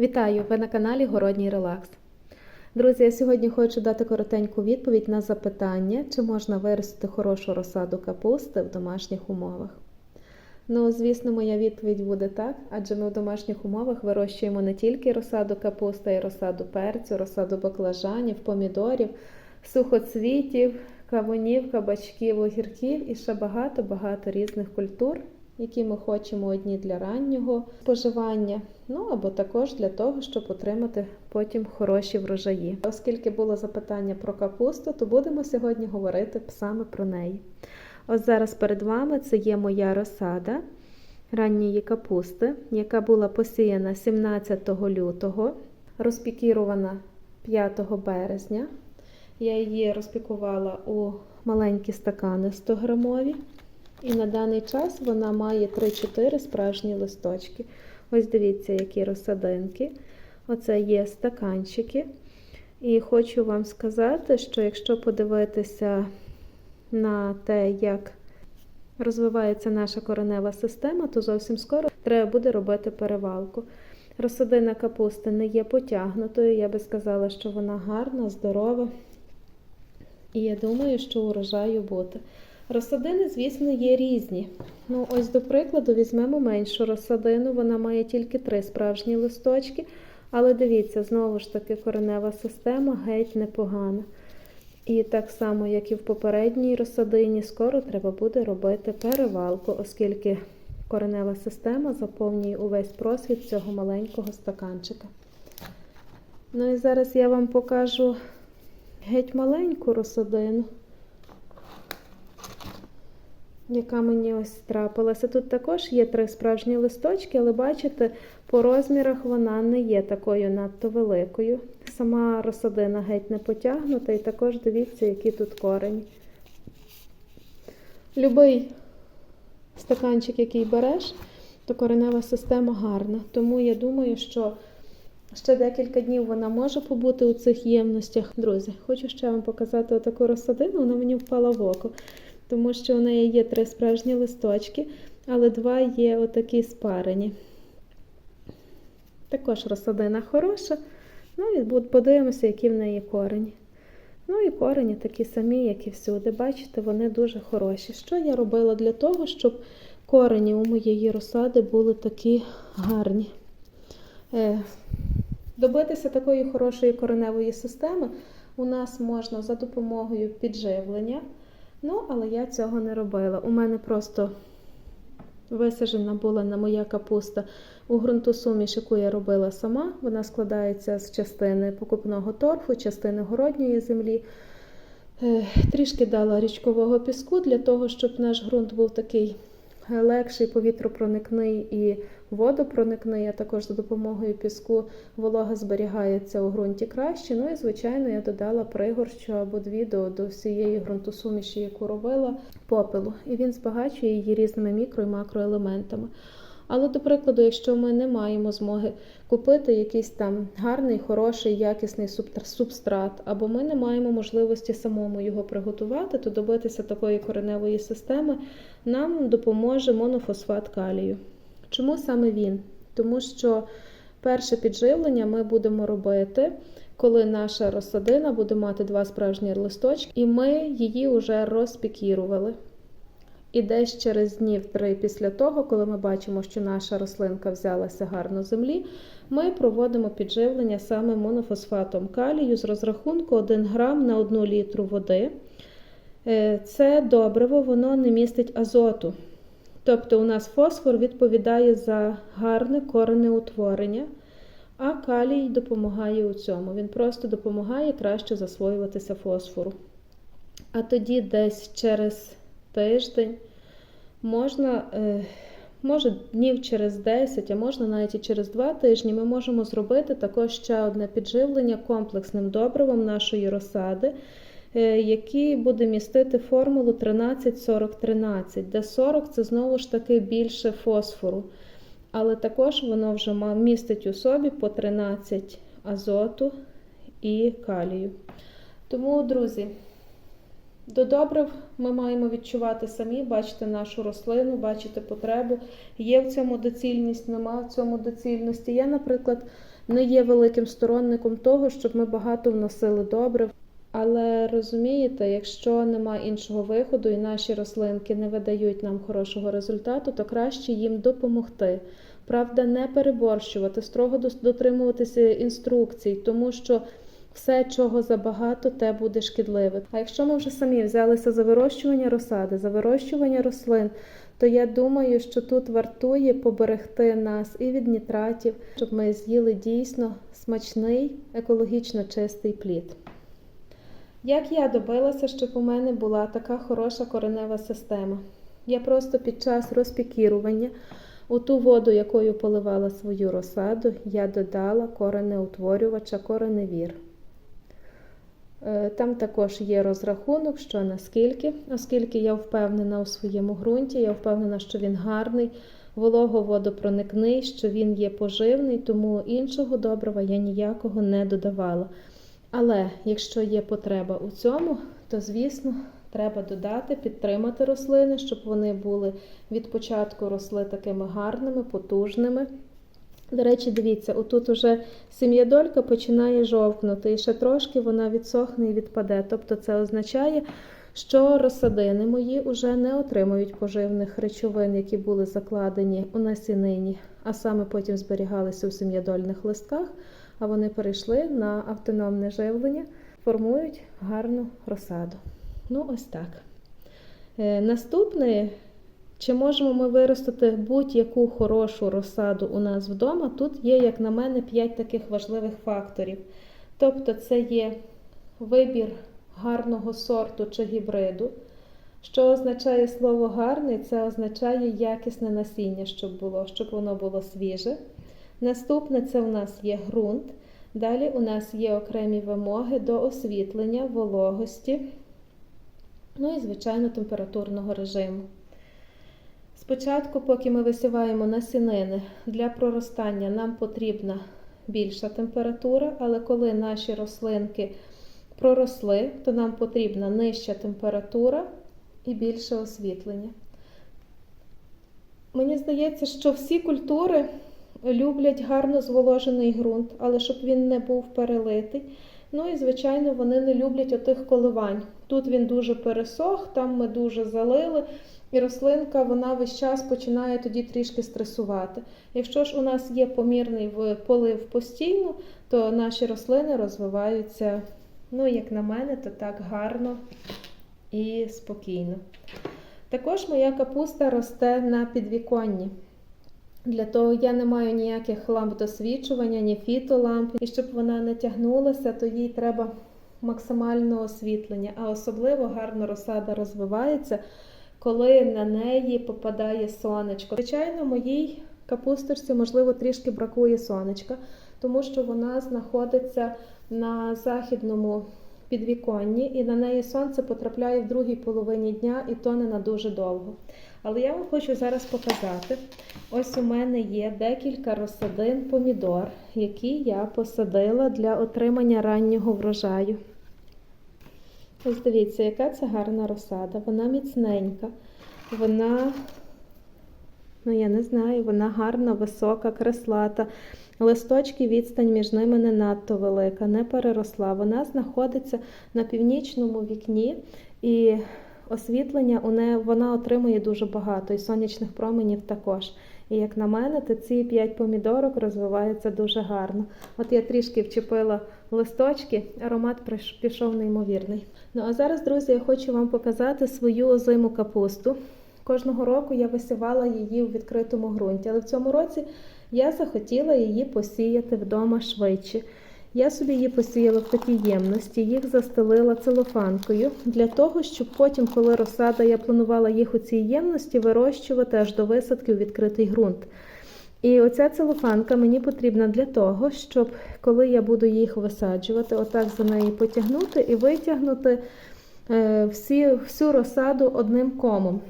Вітаю! Ви на каналі Городній Релакс. Друзі, я сьогодні хочу дати коротеньку відповідь на запитання, чи можна виростити хорошу розсаду капусти в домашніх умовах. Ну, звісно, моя відповідь буде так, адже ми в домашніх умовах вирощуємо не тільки розсаду капусти, й розсаду перцю, розсаду баклажанів, помідорів, сухоцвітів, кавунів, кабачків, огірків і ще багато-багато різних культур, які ми хочемо одні для раннього споживання, ну або також для того, щоб отримати потім хороші врожаї. Оскільки було запитання про капусту, то будемо сьогодні говорити саме про неї. Ось зараз перед вами це є моя розсада ранньої капусти, яка була посіяна 17 лютого, розпікірована 5 березня. Я її розпікувала у маленькі стакани 100 грамові. І на даний час вона має 3-4 справжні листочки. Ось дивіться, які розсадинки. Оце є стаканчики. І хочу вам сказати, що якщо подивитися на те, як розвивається наша коренева система, то зовсім скоро треба буде робити перевалку. Розсадина капусти не є потягнутою. Я би сказала, що вона гарна, здорова. І я думаю, що урожаю буде. Розсадини, звісно, є різні. Ну, ось, до прикладу, візьмемо меншу розсадину, вона має тільки три справжні листочки, але дивіться, знову ж таки, коренева система геть непогана. І так само, як і в попередній розсадині, скоро треба буде робити перевалку, оскільки коренева система заповнює увесь просвіт цього маленького стаканчика. Ну і зараз я вам покажу геть маленьку розсадину яка мені ось трапилася. Тут також є три справжні листочки, але бачите, по розмірах вона не є такою надто великою. Сама розсадина геть не потягнута, і також дивіться, які тут корені. Любий стаканчик, який береш, то коренева система гарна. Тому я думаю, що ще декілька днів вона може побути у цих ємностях. Друзі, хочу ще вам показати отаку розсадину, вона мені впала в око тому що у неї є три справжні листочки, але два є отакі спарені. Також розсадина хороша. Ну і подивимося, які в неї корені. Ну і корені такі самі, як і всюди. Бачите, вони дуже хороші. Що я робила для того, щоб корені у моєї розсади були такі гарні? Е, добитися такої хорошої кореневої системи у нас можна за допомогою підживлення. Ну, але я цього не робила. У мене просто висаджена була на моя капуста у ґрунтосуміш, яку я робила сама. Вона складається з частини покупного торфу, частини городньої землі. Е, трішки дала річкового піску для того, щоб наш ґрунт був такий легший, повітропроникний і водопроникний, а також за допомогою піску волога зберігається у ґрунті краще. Ну і, звичайно, я додала пригорщу або дві до, до всієї ґрунтосуміші, яку робила попелу. І він збагачує її різними мікро і макроелементами. Але, до прикладу, якщо ми не маємо змоги купити якийсь там гарний, хороший, якісний субстрат, або ми не маємо можливості самому його приготувати, то добитися такої кореневої системи нам допоможе монофосфат калію. Чому саме він? Тому що перше підживлення ми будемо робити, коли наша розсадина буде мати два справжні листочки, і ми її вже розпікірували. І десь через днів три після того, коли ми бачимо, що наша рослинка взялася гарно землі, ми проводимо підживлення саме монофосфатом калію з розрахунку 1 грам на 1 літру води. Е, це добриво, воно не містить азоту. Тобто у нас фосфор відповідає за гарне корене утворення, а калій допомагає у цьому. Він просто допомагає краще засвоюватися фосфору. А тоді десь через тиждень можна, е, може днів через 10, а можна навіть і через 2 тижні, ми можемо зробити також ще одне підживлення комплексним добривом нашої розсади. Е, який буде містити формулу 13-40-13, де 40 це знову ж таки більше фосфору. Але також воно вже містить у собі по 13 азоту і калію. Тому, друзі, До добрив ми маємо відчувати самі, бачити нашу рослину, бачити потребу. Є в цьому доцільність, нема в цьому доцільності. Я, наприклад, не є великим сторонником того, щоб ми багато вносили добрив. Але розумієте, якщо нема іншого виходу і наші рослинки не видають нам хорошого результату, то краще їм допомогти. Правда, не переборщувати, строго дотримуватися інструкцій, тому що все, чого забагато, те буде шкідливе. А якщо ми вже самі взялися за вирощування розсади, за вирощування рослин, то я думаю, що тут вартує поберегти нас і від нітратів, щоб ми з'їли дійсно смачний, екологічно чистий плід. Як я добилася, щоб у мене була така хороша коренева система? Я просто під час розпікірування у ту воду, якою поливала свою розсаду, я додала коренеутворювача, кореневір. Е, Там також є розрахунок, що наскільки, оскільки я впевнена у своєму ґрунті, я впевнена, що він гарний, волого-водопроникний, що він є поживний, тому іншого добрива я ніякого не додавала. Але якщо є потреба у цьому, то звісно треба додати, підтримати рослини, щоб вони були від початку росли такими гарними, потужними. До речі, дивіться, отут уже сім'ядолька починає жовкнути, і ще трошки вона відсохне і відпаде. Тобто це означає, що розсадини мої вже не отримують поживних речовин, які були закладені у насінині, а саме потім зберігалися у сім'ядольних листках, а вони перейшли на автономне живлення, формують гарну розсаду. Ну, ось так. Е, Наступне, чи можемо ми виростити будь-яку хорошу розсаду у нас вдома? Тут є, як на мене, 5 таких важливих факторів. Тобто, це є вибір гарного сорту чи гібриду. Що означає слово гарний? Це означає якісне насіння, щоб було, щоб воно було свіже. Наступне це у нас є ґрунт. Далі у нас є окремі вимоги до освітлення, вологості, ну і, звичайно, температурного режиму. Спочатку, поки ми висіваємо насінини, для проростання нам потрібна більша температура, але коли наші рослинки проросли, то нам потрібна нижча температура і більше освітлення. Мені здається, що всі культури люблять гарно зволожений ґрунт, але щоб він не був перелитий. Ну і, звичайно, вони не люблять отих коливань. Тут він дуже пересох, там ми дуже залили, і рослинка вона весь час починає тоді трішки стресувати. Якщо ж у нас є помірний полив постійно, то наші рослини розвиваються, ну, як на мене, то так гарно і спокійно. Також моя капуста росте на підвіконні. Для того я не маю ніяких ламп досвідчування, ні фітоламп. І щоб вона не тягнулася, то їй треба максимальне освітлення. А особливо гарно розсада розвивається, коли на неї попадає сонечко. Звичайно, моїй капусточці, можливо, трішки бракує сонечка, тому що вона знаходиться на західному підвіконні, і на неї сонце потрапляє в другій половині дня, і то не на дуже довго. Але я вам хочу зараз показати. Ось у мене є декілька розсадин помідор, які я посадила для отримання раннього врожаю. Ось дивіться, яка це гарна розсада. Вона міцненька, вона, ну я не знаю, вона гарна, висока, креслата. Листочки, відстань між ними не надто велика, не переросла. Вона знаходиться на північному вікні і освітлення у неї вона отримує дуже багато, і сонячних променів також. І як на мене, то ці 5 помідорок розвиваються дуже гарно. От я трішки вчепила листочки, аромат пішов неймовірний. Ну а зараз, друзі, я хочу вам показати свою озиму капусту. Кожного року я висівала її у відкритому ґрунті, але в цьому році я захотіла її посіяти вдома швидше. Я собі її посіяла в такій ємності, їх застелила целофанкою для того, щоб потім, коли розсада, я планувала їх у цій ємності вирощувати аж до висадки у відкритий ґрунт. І оця целофанка мені потрібна для того, щоб коли я буду їх висаджувати, отак за неї потягнути і витягнути е, всі, всю розсаду одним комом.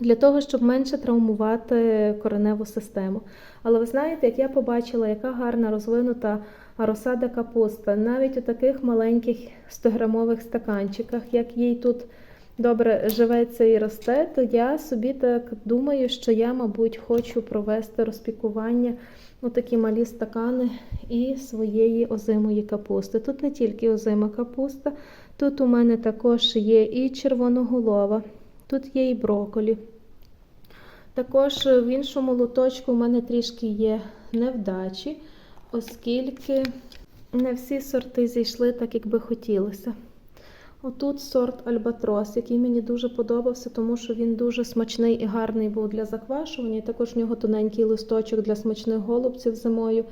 Для того, щоб менше травмувати кореневу систему. Але ви знаєте, як я побачила, яка гарна розвинута розсада капуста, навіть у таких маленьких 100-грамових стаканчиках, як їй тут добре живеться і росте, то я собі так думаю, що я, мабуть, хочу провести розпікування у такі малі стакани і своєї озимої капусти. Тут не тільки озима капуста, тут у мене також є і червоноголова, тут є і броколі. Також в іншому лоточку у мене трішки є невдачі, оскільки не всі сорти зійшли так, як би хотілося. Отут сорт Альбатрос, який мені дуже подобався, тому що він дуже смачний і гарний був для заквашування. Також в нього тоненький листочок для смачних голубців зимою.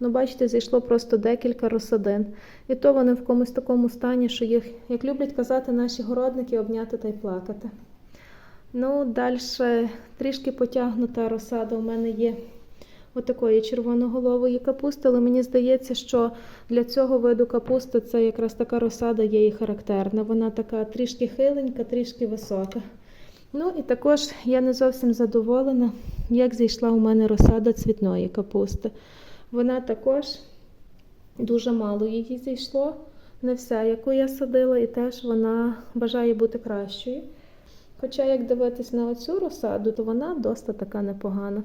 Ну, бачите, зійшло просто декілька розсадин. І то вони в комусь такому стані, що їх, як люблять казати наші городники, обняти та й плакати. Ну, далі трішки потягнута розсада у мене є отакої червоноголової капусти, але мені здається, що для цього виду капусти це якраз така розсада є і характерна. Вона така трішки хиленька, трішки висока. Ну і також я не зовсім задоволена, як зійшла у мене розсада цвітної капусти. Вона також дуже мало її зійшло, не вся, яку я садила, і теж вона бажає бути кращою. Хоча, як дивитись на оцю розсаду, то вона досить така непогана.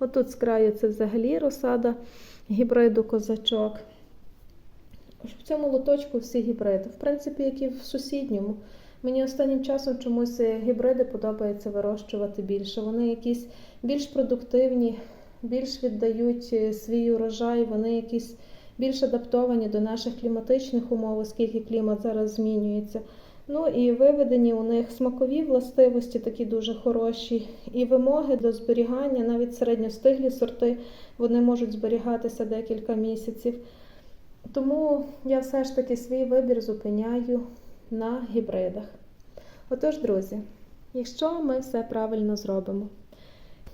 Отут з краю це взагалі розсада гібриду козачок. В цьому лоточку всі гібриди. В принципі, як і в сусідньому. Мені останнім часом чомусь гібриди подобається вирощувати більше. Вони якісь більш продуктивні, більш віддають свій урожай, вони якісь більш адаптовані до наших кліматичних умов, оскільки клімат зараз змінюється. Ну і виведені у них смакові властивості такі дуже хороші, і вимоги до зберігання, навіть середньостиглі сорти, вони можуть зберігатися декілька місяців. Тому я все ж таки свій вибір зупиняю на гібридах. Отож, друзі, якщо ми все правильно зробимо,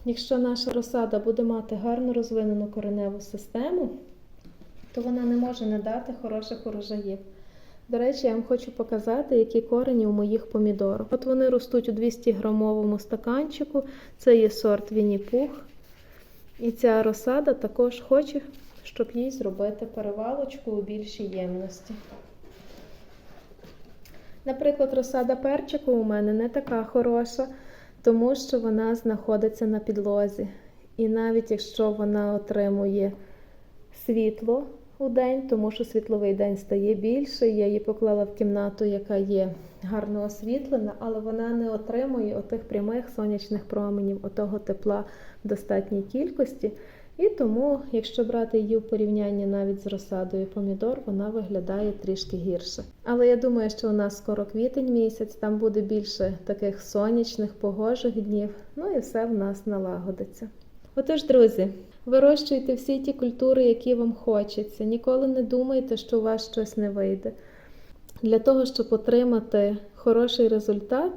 якщо наша розсада буде мати гарно розвинену кореневу систему, то вона не може не дати хороших урожаїв. До речі, я вам хочу показати, які корені у моїх помідорах. От вони ростуть у 200 грамовому стаканчику. Це є сорт Вінні-Пух. І ця розсада також хоче, щоб їй зробити перевалочку у більшій ємності. Наприклад, розсада перчику у мене не така хороша, тому що вона знаходиться на підлозі. І навіть якщо вона отримує світло, у день, тому що світловий день стає більше. Я її поклала в кімнату, яка є гарно освітлена, але вона не отримує отих прямих сонячних променів, отого тепла в достатній кількості. І тому, якщо брати її в порівнянні навіть з розсадою помідор, вона виглядає трішки гірше. Але я думаю, що у нас скоро квітень місяць, там буде більше таких сонячних, погожих днів, ну і все в нас налагодиться. Отож, друзі, вирощуйте всі ті культури, які вам хочеться. Ніколи не думайте, що у вас щось не вийде. Для того, щоб отримати хороший результат,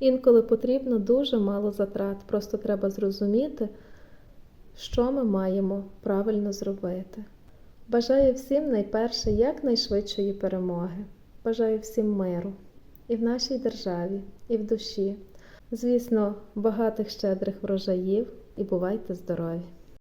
інколи потрібно дуже мало затрат. Просто треба зрозуміти, що ми маємо правильно зробити. Бажаю всім найперше якнайшвидшої перемоги. Бажаю всім миру і в нашій державі, і в душі. Звісно, багатих щедрих врожаїв і бувайте здорові!